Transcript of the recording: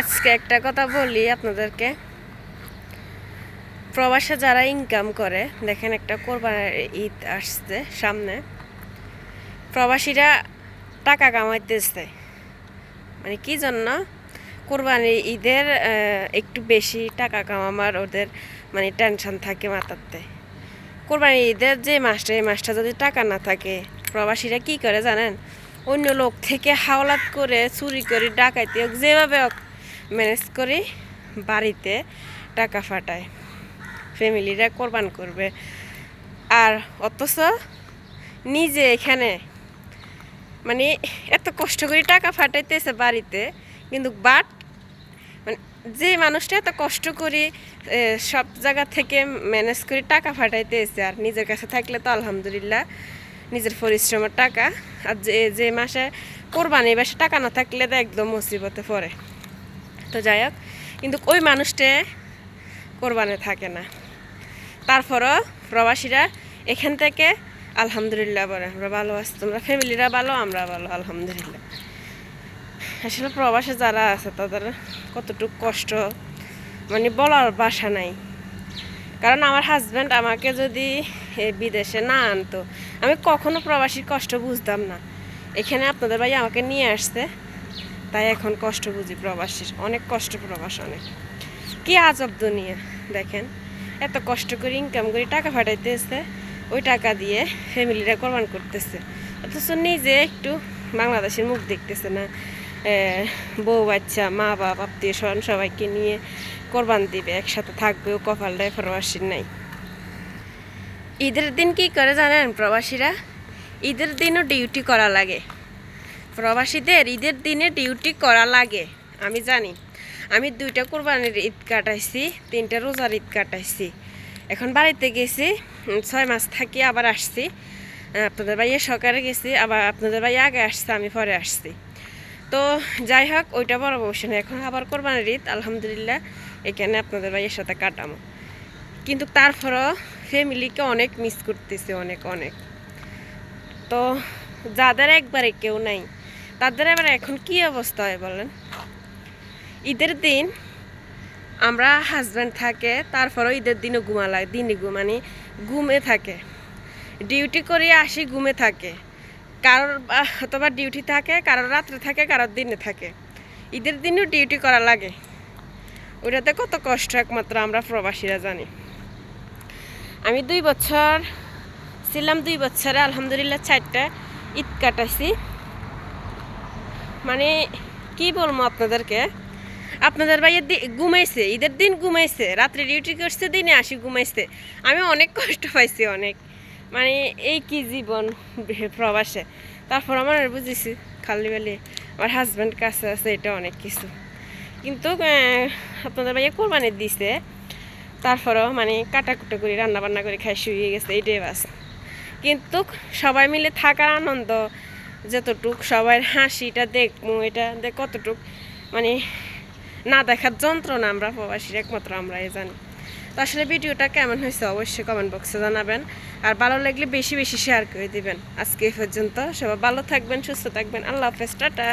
আজকে একটা কথা বলি আপনাদেরকে। প্রবাসে যারা ইনকাম করে, দেখেন একটা কোরবানের ঈদ আসছে সামনে। প্রবাসীরা টাকা কামাইতেছে। মানে কি জন্য? কোরবানি ঈদের একটু বেশি টাকা কামাবার ওদের মানে টেনশন থাকে মাথাতে। কোরবানি ঈদের যে মাসটা, এই মাসটা যদি টাকা না থাকে, প্রবাসীরা কি করে জানেন? অন্য লোক থেকে হাওলাত করে, চুরি করে ডাকাইতে যেভাবে ম্যানেজ করে বাড়িতে টাকা ফাটায়। ফ্যামিলিরা কোরবান করবে। আর অথচ নিজে এখানে মানে এত কষ্ট করে টাকা ফাটাইতেছে বাড়িতে, কিন্তু বাট মানে যে মানুষটা এত কষ্ট করে সব জায়গা থেকে ম্যানেজ করে টাকা ফাটাইতেছে আর নিজের কাছে থাকলে তো আলহামদুলিল্লাহ নিজের পরিশ্রমের টাকা। আর যে যে মাসে কোরবানি মাসে টাকা না থাকলে তো একদম মুসিবতে পড়ে। তো যাই হোক, কিন্তু ওই মানুষটা কোরবানে থাকে না। তারপরও প্রবাসীরা এখান থেকে, আলহামদুলিল্লাহ বলে, আমরা ভালো আছি, তোমরা ফ্যামিলিরা ভালো, আমরা ভালো, আলহামদুলিল্লাহ। আসলে প্রবাসে যারা আছে, তাদের কতটুকু কষ্ট মানে বলার বাসা নাই। কারণ আমার হাজব্যান্ড আমাকে যদি বিদেশে না আনতো, আমি কখনো প্রবাসীর কষ্ট বুঝতাম না। এখানে আপনাদের ভাই আমাকে নিয়ে আসছে তাই এখন কষ্ট বুঝি প্রবাসীর অনেক কষ্ট প্রবাস, অনেক। কি আজব দুনিয়া, দেখেন। এত কষ্ট করে ইনকাম করে টাকা ফাটাইতেছে ওই টাকা দিয়ে ফ্যামিলিরা কোরবান করতেছে। অথচ নিজে একটু বাংলাদেশের মুখ দেখতেছে না। বউ, বাচ্চা, মা, বাপ, আত্মীয় স্বজন সবাইকে নিয়ে কোরবান দিবে, একসাথে থাকবেও কপালটায় প্রবাসীর নাই। ঈদের দিন কি করে জানেন প্রবাসীরা? ঈদের দিনও ডিউটি করা লাগে। প্রবাসীদের ঈদের দিনে ডিউটি করা লাগে, আমি জানি। আমি দুইটা কোরবানির ঈদ কাটাইছি, তিনটা রোজার ঈদ কাটাইছি। এখন বাড়িতে গেছি ছয় মাস থাকি আবার আসছি। আপনাদের ভাইয়া সকালে গেছি, আবার আপনাদের ভাইয়া আগে আসছে, আমি পরে আসছি। তো যাই হোক, ওইটা বড় অবশ্য না এখন আবার কোরবানির ঈদ, আলহামদুলিল্লাহ, এখানে আপনাদের ভাইয়ের সাথে কাটামো। কিন্তু তারপরও ফ্যামিলিকে অনেক মিস করতেছে, অনেক অনেক। তো যাদের একবারে কেউ নাই তাদের এবার এখন কি অবস্থা হয় বলেন? ঈদের দিন আমরা হাজব্যান্ড থাকে, তারপরেও ঈদের দিনও ঘুমা লাগে দিনে ঘুম মানে ঘুমে থাকে। ডিউটি করে আসি ঘুমে থাকে। কারোর অথবা ডিউটি থাকে, কারোর রাত্রে থাকে, কারোর দিনে থাকে। ঈদের দিনেও ডিউটি করা লাগে। ওইটাতে কত কষ্ট একমাত্র আমরা প্রবাসীরা জানি। আমি দুই বছর, ছিলাম দুই বছরে, আলহামদুলিল্লাহ চারটা ঈদ কাটাইছি। মানে কি বলব আপনাদেরকে? আপনাদের ভাইয়ের ঘুমাইছে, ঈদের দিন ঘুমাইছে, রাত্রে ডিউটি করছে, দিনে আসি ঘুমাইছে। আমি অনেক কষ্ট পাইছি, অনেক। মানে এই কি জীবন প্রবাসে? তারপর আমার আর বুঝেছি, খালি বেলি আমার হাজব্যান্ড কাছে আছে, এটা অনেক কিছু। কিন্তু আপনাদের ভাইয়া কোরবানি দিছে, তারপরও মানে কাটাকুটো করে রান্না বান্না করে খাই, শুয়ে গেছে এটাই বাস। কিন্তু সবাই মিলে থাকার আনন্দ যতটুক সবাই হাসিটা দেখব এটা দেখ কতটুক মানে না দেখার যন্ত্রণা আমরা প্রবাসীর একমাত্র আমরাই জানি। তো আসলে ভিডিওটা কেমন হয়েছে অবশ্যই কমেন্ট বক্সে জানাবেন। আর ভালো লাগলে বেশি বেশি শেয়ার করে দিবেন। আজকে এই পর্যন্ত সবাই ভালো থাকবেন, সুস্থ থাকবেন। আল্লাহ হাফেজ, টাটা।